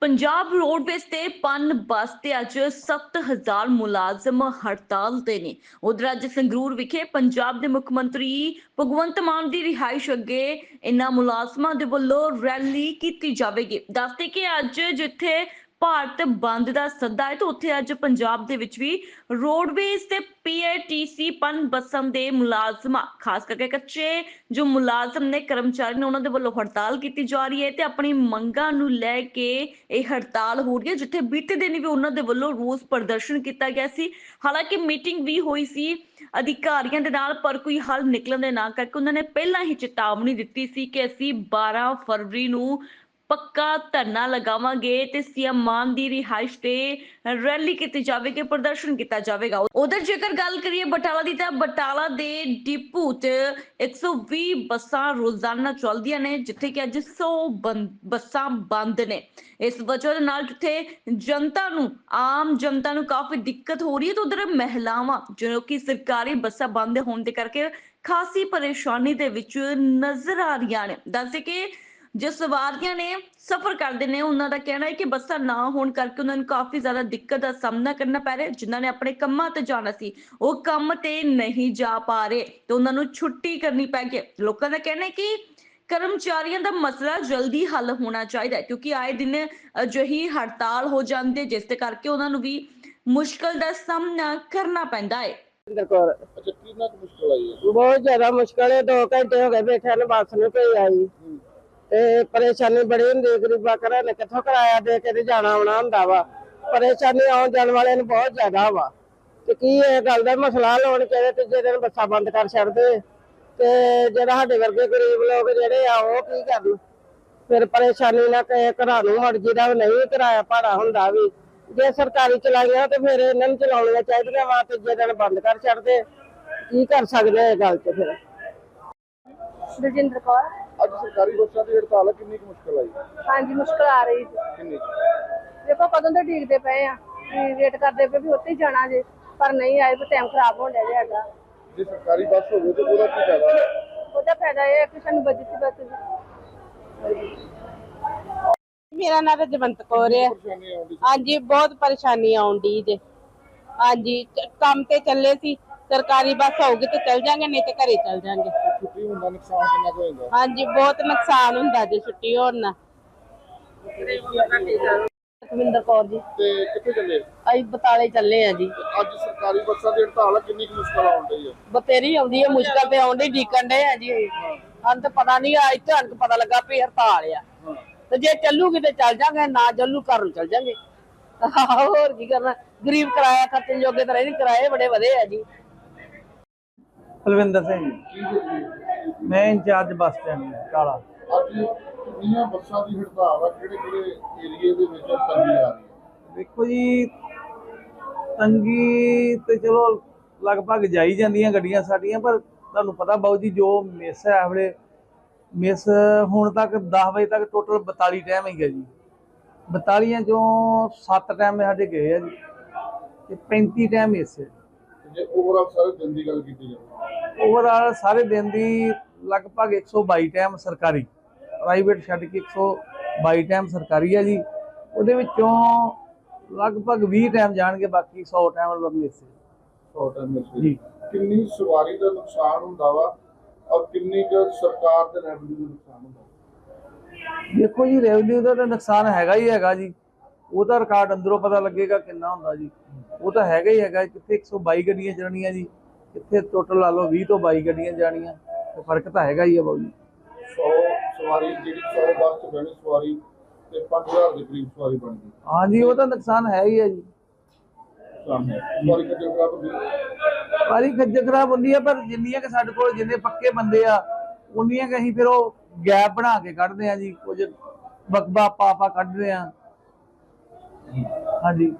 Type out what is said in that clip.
Punjab roadways ਤੇ ਪਨ ਬੱਸ ਤੇ ਅੱਜ 7000 ਮੁਲਾਜ਼ਮ ਹੜਤਾਲ ਤੇ ਨੇ। ਉਧਰ ਅੱਜ ਸੰਗਰੂਰ ਵਿਖੇ ਪੰਜਾਬ ਦੇ ਮੁੱਖ ਮੰਤਰੀ ਭਗਵੰਤ ਮਾਨ ਦੀ ਰਿਹਾਇਸ਼ ਅੱਗੇ ਇਨ੍ਹਾਂ ਮੁਲਾਜ਼ਮਾਂ ਦੇ ਵੱਲੋਂ ਰੈਲੀ ਕੀਤੀ ਜਾਵੇਗੀ। ਦੱਸਦੇ ਕਿ ਅੱਜ ਜਿੱਥੇ ਭਾਰਤ ਬੰਦ ਦਾ ਸੱਦਾ ਹੈ ਤਾਂ ਉੱਥੇ ਅੱਜ ਪੰਜਾਬ ਦੇ ਵਿੱਚ ਵੀ ਰੋਡਵੇਜ਼ ਤੇ ਪੀਆਰਟੀਸੀ ਪਨ ਬੱਸਾਂ ਦੇ ਮੁਲਾਜ਼ਮਾਂ, ਖਾਸ ਕਰਕੇ ਕੱਚੇ ਜੋ ਮੁਲਾਜ਼ਮ ਨੇ, ਕਰਮਚਾਰੀ ਨੇ ਉਹਨਾਂ ਦੇ ਵੱਲੋਂ ਹੜਤਾਲ ਕੀਤੀ ਜਾ ਰਹੀ ਹੈ ਤੇ ਆਪਣੀ ਮੰਗਾਂ ਨੂੰ ਲੈ ਕੇ ਇਹ ਹੜਤਾਲ ਹੋ ਰਹੀ ਹੈ, ਜਿੱਥੇ ਬੀਤੇ ਦਿਨ ਵੀ ਉਹਨਾਂ ਦੇ ਵੱਲੋਂ ਰੋਸ ਪ੍ਰਦਰਸ਼ਨ ਕੀਤਾ ਗਿਆ ਸੀ। ਹਾਲਾਂਕਿ ਮੀਟਿੰਗ ਵੀ ਹੋਈ ਸੀ ਅਧਿਕਾਰੀਆਂ ਦੇ ਨਾਲ, ਪਰ ਕੋਈ ਹੱਲ ਨਿਕਲਣ ਦੇ ਨਾ ਕਰਕੇ ਉਹਨਾਂ ਨੇ ਪਹਿਲਾਂ ਹੀ ਚੇਤਾਵਨੀ ਦਿੱਤੀ ਸੀ ਕਿ ਅਸੀਂ 12 ਫਰਵਰੀ ਨੂੰ ਪੱਕਾ ਧਰਨਾ ਲਗਾਵਾਂਗੇ ਤੇ ਸੀਐਮ ਮਾਨ ਦੀ ਰਿਹਾਇਸ਼ ਤੇ ਰੈਲੀ ਕੀਤੀ ਜਾਵੇਗੀ, ਪ੍ਰਦਰਸ਼ਨ ਕੀਤਾ ਜਾਵੇਗਾ। ਉਧਰ ਜੇਕਰ ਗੱਲ ਕਰੀਏ ਬਟਾਲਾ ਦੀ ਤਾਂ ਬਟਾਲਾ ਦੇ ਡਿਪੂ 'ਚ 120 ਬੱਸਾਂ ਰੋਜ਼ਾਨਾ ਚੱਲਦੀਆਂ ਨੇ, ਜਿੱਥੇ ਕਿ ਅੱਜ 100 ਬੱਸਾਂ ਬੰਦ ਨੇ। ਇਸ ਵਜ੍ਹਾ ਦੇ ਨਾਲ ਜਿੱਥੇ ਜਨਤਾ ਨੂੰ, ਆਮ ਜਨਤਾ ਨੂੰ ਕਾਫੀ ਦਿੱਕਤ ਹੋ ਰਹੀ ਹੈ, ਤੇ ਉਧਰ ਮਹਿਲਾਵਾਂ, ਜੋ ਕਿ ਸਰਕਾਰੀ ਬੱਸਾਂ ਬੰਦ ਹੋਣ ਦੇ ਕਰਕੇ ਖਾਸੀ ਪਰੇਸ਼ਾਨੀ ਦੇ ਵਿੱਚ ਨਜ਼ਰ ਆ ਰਹੀਆਂ ਨੇ। ਦੱਸਦੇ ਕਿ ਜੋ ਸਵਾਰੀਆਂ ਨੇ ਸਫ਼ਰ ਕਰਦੇ ਨੇ ਉਹਨਾਂ ਦਾ ਕਹਿਣਾ ਹੈ ਕਿ ਬੱਸਾਂ ਨਾ ਹੋਣ ਕਰਕੇ ਉਹਨਾਂ ਨੂੰ ਕਾਫੀ ਜ਼ਿਆਦਾ ਦਿੱਕਤ ਦਾ ਸਾਹਮਣਾ ਕਰਨਾ ਪੈ ਰਿਹਾ ਜਿਨ੍ਹਾਂ ਨੇ ਆਪਣੇ ਕੰਮਾਂ ਤੇ ਜਾਣਾ ਸੀ ਉਹ ਕੰਮ ਤੇ ਨਹੀਂ ਜਾ ਪਾ ਰਹੇ ਤੇ ਉਹਨਾਂ ਨੂੰ ਛੁੱਟੀ ਕਰਨੀ ਪੈ ਗਈ ਲੋਕਾਂ ਦਾ ਕਹਿਣਾ ਹੈ ਕਿ ਕਰਮਚਾਰੀਆਂ ਦਾ ਮਸਲਾ ਜਲਦੀ ਹੱਲ ਹੋਣਾ ਚਾਹੀਦਾ ਹੈ ਕਿਉਂਕਿ ਆਏ ਦਿਨ ਅਜਿਹੀ ਹੜਤਾਲ ਹੋ ਜਾਂਦੀ ਹੈ ਜਿਸ ਦੇ ਕਰਕੇ ਉਹਨਾਂ ਨੂੰ ਵੀ ਮੁਸ਼ਕਲ ਦਾ ਸਾਹਮਣਾ ਕਰਨਾ ਪੈਂਦਾ ਹੈ। ਇੰਦਰ ਕੌਰ ਅੱਛਾ ਕਿੰਨਾ ਕੁ ਮੁਸ਼ਕਲ ਆਈ ਹੈ? ਬਹੁਤ ਜ਼ਿਆਦਾ ਮੁਸ਼ਕਲ ਹੈ 2 ਘੰਟੇ ਹੋ ਗਏ ਬੈਠਿਆਂ ਨੂੰ ਬੱਸ ਨੂੰ ਕੋਈ ਆਈ। ਤੇ ਪਰੇਸ਼ਾਨੀ ਬੜੀ ਹੁੰਦੀ ਹੈ, ਗਰੀਬਾਂ ਘਰਾਂ ਨੇ ਕਿੱਥੋਂ ਕਿਰਾਇਆ ਦੇ ਕੇ ਤੇ ਜਾਣਾ ਆਉਣਾ ਹੁੰਦਾ ਵਾ। ਪਰੇਸ਼ਾਨੀ ਆਉਣ ਜਾਣ ਵਾਲਿਆਂ ਨੂੰ ਬਹੁਤ ਜ਼ਿਆਦਾ ਵਾ। ਤੇ ਕੀ ਇਹ ਗੱਲ ਦਾ ਮਸਲਾ ਲਾਉਣ ਚਾਹੀਦਾ ਤੇ ਜਿਹੜੇ ਬੱਸਾਂ ਬੰਦ ਕਰ ਛੱਡਦੇ। ਤੇ ਜਿਹੜਾ ਸਾਡੇ ਵਰਗੇ ਗਰੀਬ ਲੋਕ ਜਿਹੜੇ ਆ, ਉਹ ਕੀ ਕਰਨ? ਫਿਰ ਪਰੇਸ਼ਾਨੀ ਨਾ ਕਹੇ ਘਰਾਂ ਨੂੰ ਹਟ ਜਿਹਦਾ ਨਹੀਂ ਕਿਰਾਇਆ ਭਾੜਾ ਹੁੰਦਾ ਵੀ। ਜੇ ਸਰਕਾਰੀ ਚਲਾਈਆਂ ਤੇ ਫਿਰ ਇਹਨਾਂ ਨੂੰ ਚਲਾਉਣੀਆਂ ਚਾਹੀਦੀਆਂ ਵਾ, ਤੀਜੇ ਦਿਨ ਬੰਦ ਕਰ ਛੱਡਦੇ। ਕੀ ਕਰ ਸਕਦੇ ਇਹ ਗੱਲ ਤੇ ਫਿਰ? ਦਲਜਿੰਦਰ ਕੌਰ। ਅੱਜ ਸਰਕਾਰੀ ਬੱਸਾਂ ਦੀ ਹੜਤਾਲ ਹੈ ਕਿੰਨੀ ਕੁ ਮੁਸ਼ਕਲ ਆਈ? ਹਾਂਜੀ ਮੁਸ਼ਕਲ ਆ ਰਹੀ ਜੀ। ਕਿੰਨੀ? ਦੇਖੋ ਕਦੋਂ ਤੋਂ ਡੀਕਦੇ ਪਏ ਆ ਵੀ ਵੇਟ ਕਰਦੇ ਪਏ ਵੀ ਉੱਥੇ ਹੀ ਜਾਣਾ ਜੇ ਪਰ ਨਹੀਂ ਆਏ ਤੇ ਟਾਈਮ ਖਰਾਬ ਹੋਣ ਡਿਆ ਜੀ ਸਾਡਾ। ਜੇ ਸਰਕਾਰੀ ਬੱਸ ਹੋਵੇ ਤਾਂ ਉਹਦਾ ਕੀ ਫਾਇਦਾ? ਉਹਦਾ ਫਾਇਦਾ ਇਹ ਹੈ ਕਿ ਸਾਨੂੰ ਬਜਟ ਦੀ ਬੱਸ ਦੀ ਮੇਰਾ ਨਾਮ ਰਜਵੰਤ ਕੌਰ ਹੈ। ਪਰੇਸ਼ਾਨੀ ਆਉਂਦੀ ਹਾਂਜੀ ਬਹੁਤ ਪਰੇਸ਼ਾਨੀ ਆਉਂਦੀ ਜੇ। ਹਾਂਜੀ ਚ- ਕੰਮ ਤੇ ਚੱਲੇ ਸੀ। ਸਰਕਾਰੀ ਬੱਸ ਹੋਊਗੀ ਤੇ ਚੱਲ ਜਾਾਂਗੇ ਨਹੀਂ ਤੇ ਘਰੇ ਚੱਲ ਜਾਾਂਗੇ। ਛੁੱਟੀ ਹੁੰਦਾ ਨੁਕਸਾਨ ਕਿੰਨਾ ਕੁ ਹੋ ਜਾਂਦਾ? ਹਾਂਜੀ ਬਹੁਤ ਨੁਕਸਾਨ ਹੁੰਦਾ ਜੇ ਛੁੱਟੀ ਹੋਣ ਨਾਲ। ਰਵਿੰਦਰ ਕੌਰ ਜੀ। ਤੇ ਕਿੱਥੇ ਚੱਲੇ? ਅਸੀਂ ਬਤਾਲੇ ਚੱਲੇ ਆ ਜੀ। ਅੱਜ ਸਰਕਾਰੀ ਬੱਸਾਂ ਦੀ ਹੜਤਾਲ ਕਿੰਨੀ ਕੁ ਮੁਸ਼ਕਲ ਆਉਣ ਡਈ ਹੈ ਬਤੇਰੀ ਆਉਂਦੀ ਹੈ ਮੁਸ਼ਕਲ ਤੇ ਆਉਂਦੀ ਡੀਕਣ ਦੇ ਆ ਜੀ। ਅੰਤ ਪਤਾ ਨਹੀਂ ਆ ਇੱਥੇ ਅੰਤ ਪਤਾ ਲੱਗਾ ਵੀ ਹੜਤਾਲ ਆ। ਹਾਂ। ਤੇ ਜੇ ਚੱਲੂਗੀ ਤੇ ਚੱਲ ਜਾਾਂਗੇ ਨਾ ਚੱਲੂ ਘਰ ਨੂੰ ਚੱਲ ਜਾਾਂਗੇ। ਹੋਰ ਕੀ ਕਰਨਾ? ਗਰੀਬ ਕਿਰਾਇਆ ਖਰਚਣ ਜੋਗੇ ਤਾਂ ਨਹੀਂ ਕਿਰਾਏ ਬੜੇ ਵਧੇ ਆ ਜੀ। ਕੁਲਵਿੰਦਰ ਸਿੰਘ। ਹੋ ਮੈਂ ਇੰਚਾਰਜ ਬੱਸ ਸਟੈਂਡ ਕਾਲਾ। ਅੱਜ ਕਿੰਨੀਆਂ ਬੱਸਾਂ ਦੀ ਹੜਤਾਲ ਹੈ ਕਿਹੜੇ ਕਿਹੜੇ ਏਰੀਏ ਦੇ ਵਿੱਚ ਤੰਗੀ ਆ ਰਹੀ ਹੈ? ਦੇਖੋ ਜੀ ਤੰਗੀ ਤੇ ਚਲੋ ਲਗਭਗ ਜਾਈ ਜਾਂਦੀਆਂ ਗੱਡੀਆਂ ਸਾਡੀਆਂ ਪਰ ਤੁਹਾਨੂੰ ਪਤਾ ਬਾਊ ਜੀ ਜੋ ਮਿਸ ਹੈ ਹਵਲੇ ਮਿਸ ਹੁਣ ਤੱਕ 10 ਵਜੇ ਤੱਕ ਟੋਟਲ 42 ਟਾਈਮ ਹੈਗਾ ਜੀ। 42 ਚੋਂ 7 ਟਾਈਮ ਸਾਡੇ ਗਏ ਆ ਜੀ। ਤੇ 35 ਟਾਈਮ ਮਿਸ ਹੈ। ਜੇ ਓਵਰਆਲ ਸਾਰੇ ਦਿਨ ਦੀ ਗੱਲ ਕੀਤੀ ਜਾਵੇ। ਓਵਰਆਲ ਸਾਰੇ ਦਿਨ ਦੀ ਲਗਭਗ 122 ਟਾਈਮ ਸਰਕਾਰੀ। ਪ੍ਰਾਈਵੇਟ ਛੱਡ ਕੇ 122 ਟਾਈਮ ਸਰਕਾਰੀ ਹੈ ਜੀ। ਉਹਦੇ ਵਿੱਚੋਂ ਲਗਭਗ 20 ਟਾਈਮ ਜਾਣਗੇ ਬਾਕੀ 100 ਟਾਈਮ ਲੰਮੇ ਸੀ ਸ਼ਾਰਟ ਟਰਮ ਵਿੱਚ ਜੀ। ਕਿੰਨੀ ਸਵਾਰੀ ਦਾ ਨੁਕਸਾਨ ਹੁੰਦਾ ਵਾ ਔਰ ਕਿੰਨੀ ਕੁ ਸਰਕਾਰ ਦੇ ਰੈਵਨਿਊ ਦਾ ਨੁਕਸਾਨ ਹੁੰਦਾ ਦੇਖੋ ਜੀ ਰੈਵਨਿਊ ਦਾ ਤਾਂ ਨੁਕਸਾਨ ਹੈਗਾ ਹੀ ਹੈਗਾ ਜੀ। ਉਹਦਾ ਰਿਕਾਰਡ ਅੰਦਰੋਂ ਪਤਾ ਲੱਗੇਗਾ ਕਿੰਨਾ ਹੁੰਦਾ ਜੀ। ਉਹ ਤਾਂ ਹੈਗਾ ਹੀ ਹੈਗਾ ਕਿੱਥੇ 122 ਗੱਡੀਆਂ ਚੱਲਣੀਆਂ ਜੀ ਕਿੱਥੇ ਟੋਟਲ ਲਾ ਲਓ 20 ਤੋਂ 22 ਗੱਡੀਆਂ ਜਾਣੀਆਂ ਤੇ ਫ਼ਰਕ ਤਾਂ ਹੈਗਾ ਹੀ ਆ ਬਾਊ ਜੀ। 100 ਸਵਾਰੀ ਜਿਹੜੀ 100 ਬੱਸ ਚ ਬਹਿਣੀ ਸਵਾਰੀ ਤੇ 5000 ਦੇ ਕਰੀਬ ਸਵਾਰੀ ਬਣਦੀ ਹਾਂਜੀ ਉਹ ਤਾਂ ਨੁਕਸਾਨ ਹੈ ਹੀ ਹੈ ਜੀ। ਹੈ। ਹੈ। ਸਾਰੀ ਖੱਜਲ ਖਰਾਬ ਹੁੰਦੀ ਆ ਪਰ ਜਿੰਨੀਆਂ ਕਿ ਸਾਡੇ ਕੋਲ ਜਿੰਨੇ ਪੱਕੇ ਬੰਦੇ ਆ ਉਨੀਆਂ ਕਿ ਅਸੀਂ ਫਿਰ ਉਹ ਗੈਪ ਬਣਾ ਕੇ ਕੱਢਦੇ ਆ ਜੀ ਕੁਝ ਬਕਬਾ ਪਾਪਾ ਕੱਢਦੇ ਆ। ਹਾਂਜੀ।